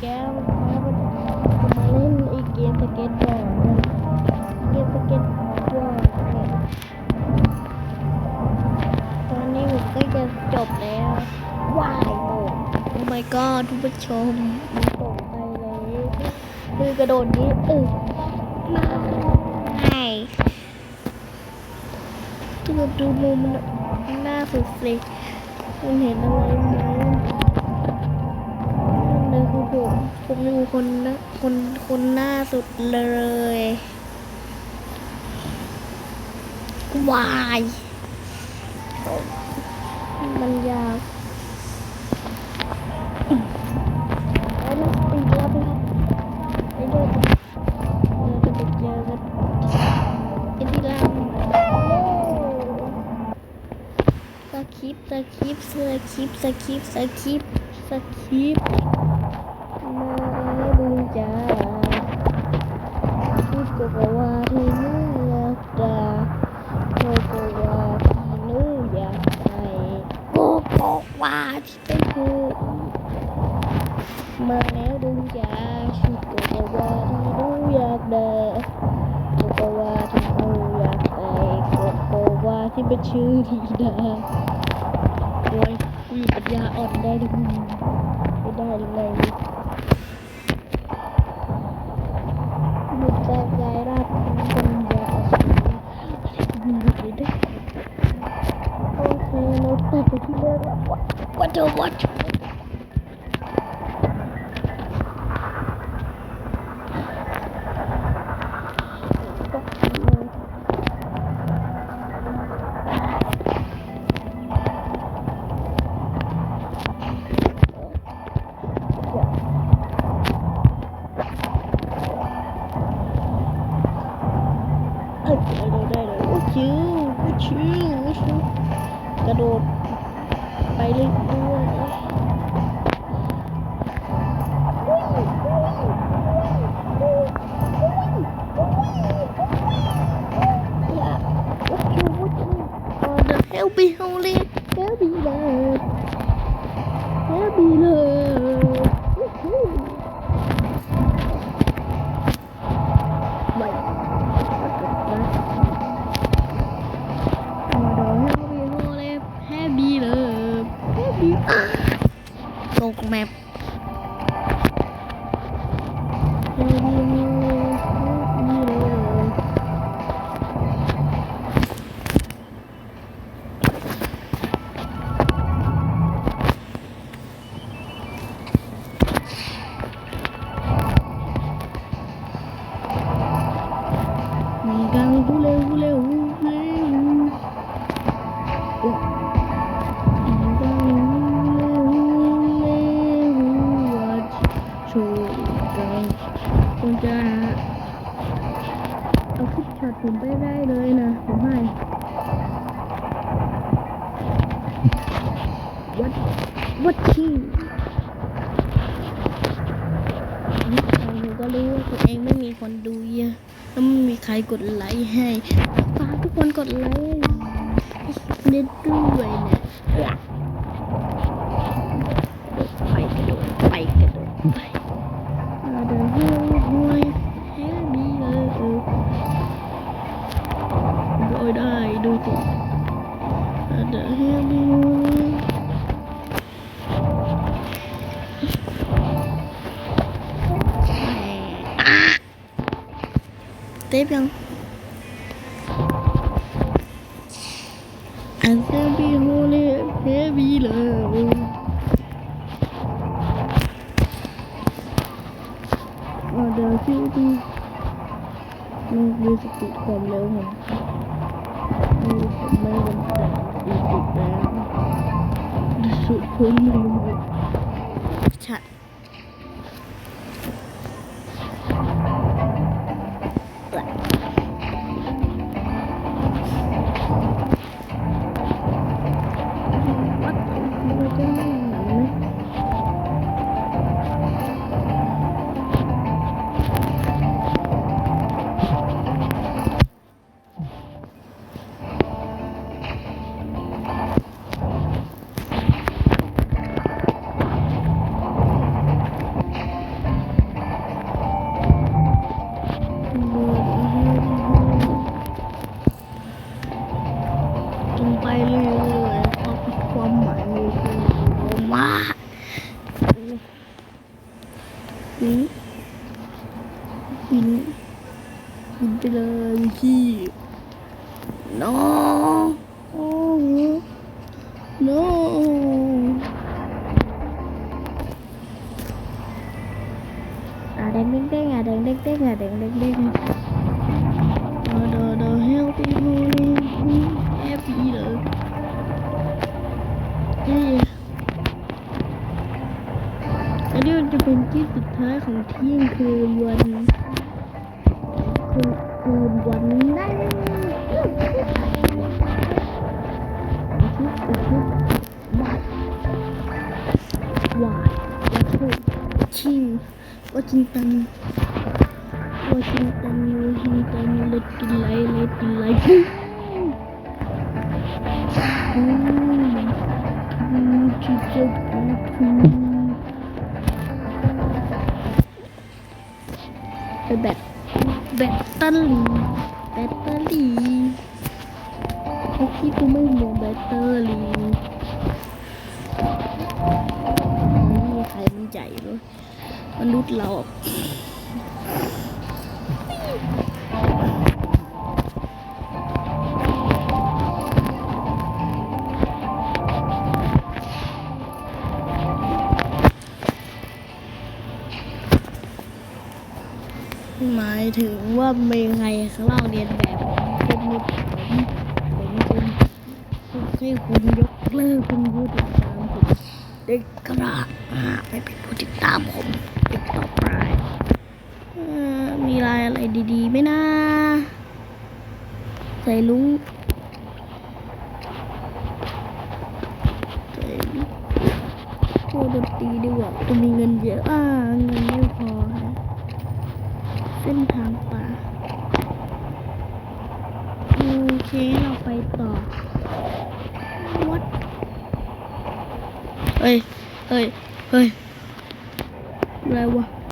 แก้วแล้วก็มาเล่นไอีกเกมสเก็ตบอร์ดเกมสเก็ตบอร์ดตอนนี้ผมก็จะจบแล้วว้ายโอ้ Oh my god ทุกผู้ชมมันตกใจเลยคือกระโดดนี้เออมาไม่ตัวดูมุมมันหน้าสุดสิคุณเห็นอะไร ผมอยู่คนนะคนคนหน้าสุดเลยวาย มันยาวแล้วมันอีกรอบนึงไปด้วยกันเราจะไปเจอกันอินทิราสคริปต์สคริปต์สคริปต์สคริปต์สคริปต์สคริปต์ มาแล้วดูจ้าพูดกับว่าที่นู่อยากด่าโกโกว่าที่นู่อยากไปโกโกว่าที่ไปพูดมาแล้วดูจ้าชุดโกโกว่าที่นู่อยากด่าโกโกว่าที่นู่อยากไปโกโกว่าที่เป็นชื่อที่ด่าโอ้ยกูอยู่ปัญญาอ่อนได้ดิมึงไม่ได้เลยหยุดแจกยายราดเป็นปัญญา อ่อนมึงหยุดไม่ได้โอเคเราตัดไปที่เรื่องแล้วว่าว่าเดี๋ยดเออได้ได้เลยโอ้ชิวโอ้ชิวโอ้ชิวกระโดดไปเรื่อยๆอย่าโอ้วโอ้ชิว Oh the hell be holy helpy love hell be ว์กันคุณจะเอาคลิปช็อตผมไปได้เลยนะผมให้วัดวัดที่เรก็รู้ว่าตัวเองไม่มีคนดูเยอะแล้วไม่มีใครกดไลค์ให้ฝากทุกคนกดไลค์เน็ตด้วยนี่ยไปกระโดดไปกร เต็มยัง And then be holy, heavy love. อ่าเดี๋ยวชื่อดูมันดูสปีดความเร็ ที่สุดท้ายของเที่ยงคืนวันคืนคืนวันนั้นชุบชุบบัตวาดวัตถุชิงวอชิงตันวอชิงตันวอชิงตันเลติไลเลติไลอืมอืมชิจะปูทู แบตแบตเตอรี่แบตเตอรี่พวกที่กูไม่มีแบตเตอรี่นี่ใครมันใหญ่เลยมนุษย์เรา ถึงว่ามีใครข้างล่างเรียนแบบเป็นมุดผมผมคุณให้คุณยกเลิกคุณผู้ติดตามผมเด็กกระอ่าไม่เป็นผู้ติดตามผมติดต่อไปมีรายอะไรดีๆไหมนะใส่ลุงใส่ลุงโคดนตรีดีว่าจะมีเงินเยอะอ่าเงิน ส้นทางป่าโอเคเราไปต่อวัดเฮ้ยเฮ้ยเฮ้ยอะไรวะ